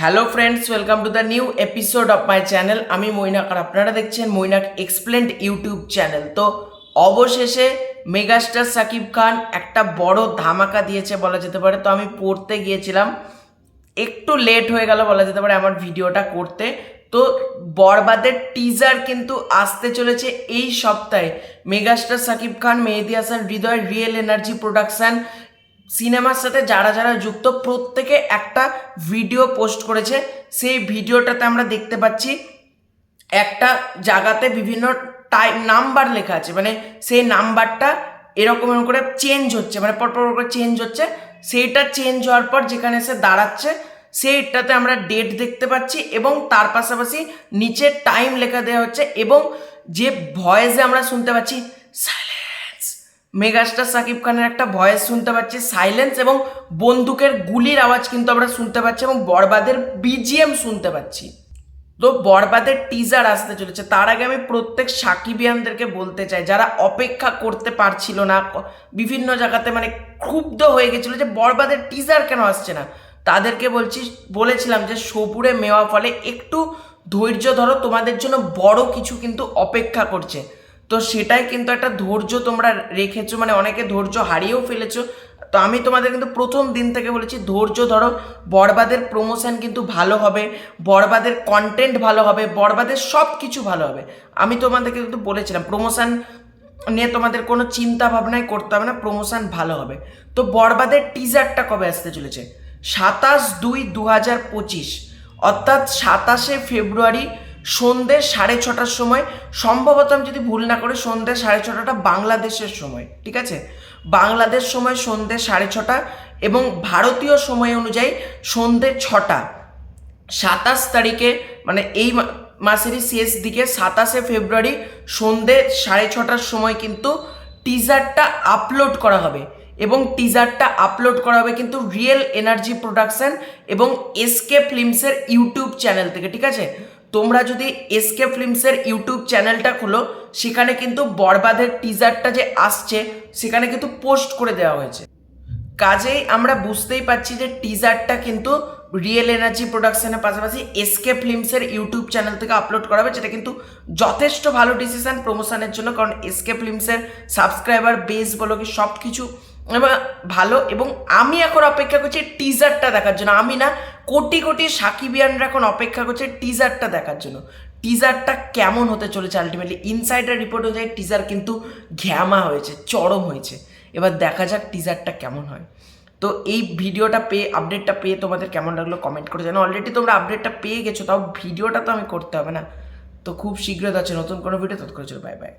Hello friends welcome to the new episode of my channel আমি মৈনাক আর আপনারা দেখছেন Mainak explained YouTube channel তো অবশেষে মেগাস্টার সাকিব খান একটা বড় ধামাকা দিয়েছে বলা যেতে পারে। তো আমি পড়তে গিয়েছিলাম। একটু লেট হয়ে গেল বলা যেতে পারে আমার ভিডিওটা করতে। তো বরবাদের টিজার কিন্তু আসতে চলেছে এই সপ্তাহে। Megastar Shakib Khan, Mehedi Hasan, Hridoy Real Energy Production সিনেমার সাথে যারা যারা যুক্ত, প্রত্যেকে একটা ভিডিও পোস্ট করেছে। সেই ভিডিওটাতে আমরা দেখতে পাচ্ছি একটা জায়গাতে বিভিন্ন টাইম নাম্বার লেখা আছে। মানে সেই নাম্বারটা এরকম এরকম করে চেঞ্জ হচ্ছে। মানে পর পর করে চেঞ্জ হচ্ছে। সেইটা চেঞ্জ হওয়ার পর যেখানে এসে দাঁড়াচ্ছে, সেইটাতে আমরা ডেট দেখতে পাচ্ছি এবং তার পাশাপাশি নিচে টাইম লেখা দেওয়া হচ্ছে এবং যে ভয়েসে আমরা শুনতে পাচ্ছি মেগাস্টার সাকিব খানের একটা ভয়েস শুনতে পাচ্ছি সাইলেন্স এবং বন্দুকের গুলির আওয়াজ কিন্তু আমরা শুনতে পাচ্ছি এবং বরবাদের বিজিএম শুনতে পাচ্ছি। তো বরবাদের টিজার আসতে চলেছে, তার আগে আমি প্রত্যেক সাকিবিয়ানদেরকে বলতে চাই, যারা অপেক্ষা করতে পারছিল না বিভিন্ন জায়গাতে মানে ক্ষুব্ধ হয়ে গেছিল যে বরবাদের টিজার কেন আসছে না, তাদেরকে বলছি, বলেছিলাম যে সবুরে মেওয়া ফলে একটু ধৈর্য ধরো, তোমাদের জন্য বড় কিছু কিন্তু অপেক্ষা করছে। তো সেটাই কিন্তু একটা ধৈর্য তোমরা রেখেছো মানে অনেকে ধৈর্য হারিয়েও ফেলেছো। তো আমি তোমাদের কিন্তু প্রথম দিন থেকে বলেছি, ধৈর্য ধরো, বরবাদের প্রমোশন কিন্তু ভালো হবে, বরবাদের কন্টেন্ট ভালো হবে, বরবাদের সব কিছু ভালো হবে। আমি তোমাদেরকে কিন্তু বলেছিলাম প্রমোশন নিয়ে তোমাদের কোনো চিন্তা ভাবনাই করতে হবে না প্রমোশন ভালো হবে। তো বরবাদের টিজারটা কবে আসতে চলেছে? সাতাশ দুই দু হাজার পঁচিশ, অর্থাৎ সাতাশে ফেব্রুয়ারি সন্ধে সাড়ে ছটার সময়, সম্ভবত আমি যদি ভুল না করে সন্ধে সাড়ে ছটাটা বাংলাদেশের সময়, ঠিক আছে? বাংলাদেশ সময় সন্ধে সাড়ে ছটা এবং ভারতীয় সময় অনুযায়ী সন্ধে ছটা। সাতাশ তারিখে মানে এই মাসেরই শেষ দিকে সাতাশে ফেব্রুয়ারি সন্ধে সাড়ে ছটার সময় কিন্তু টিজারটা আপলোড করা হবে এবং টিজারটা আপলোড করা হবে কিন্তু রিয়েল এনার্জি প্রোডাকশন এবং এসকে ফিল্মসের ইউটিউব চ্যানেল থেকে, ঠিক আছে? তোমরা যদি এসকে ফিল্মসের ইউটিউব চ্যানেলটা খোলো, সেখানে কিন্তু বরবাদের টিজারটা যে আসছে, সেখানে কিন্তু পোস্ট করে দেওয়া হয়েছে। কাজেই আমরা বুঝতেই পারছি যে টিজারটা কিন্তু রিয়েল এনার্জি প্রোডাকশনের পাশাপাশি এসকে ফিল্মসের ইউটিউব চ্যানেল থেকে আপলোড করা হবে, যেটা কিন্তু যথেষ্ট ভালো ডিসিশন প্রমোশনের জন্য, কারণ এসকে ফিল্মসের সাবস্ক্রাইবার বেস বলো কি সব কিছু ভালো, এবং আমি এখন অপেক্ষা করছি টিজারটা দেখার জন্য। আমি না, কোটি কোটি সাকিবিয়ানরা এখন অপেক্ষা করছে টিজারটা দেখার জন্য। টিজারটা কেমন হতে চলেছে আলটিমেটলি ইনসাইডার রিপোর্ট অনুযায়ী টিজার কিন্তু ঘ্যামা হয়েছে, চরম হয়েছে। এবার দেখা যাক টিজারটা কেমন হয়। তো এই ভিডিওটা পেয়ে আপডেটটা পেয়ে তোমাদের কেমন লাগল কমেন্ট করে জানো অলরেডি তোমরা আপডেটটা পেয়ে গেছো, তাও ভিডিওটা তো আমি করতে হবে না। তো খুব শীঘ্রই আছে নতুন কোনো ভিডিও তৎক্ষণ বাই বাই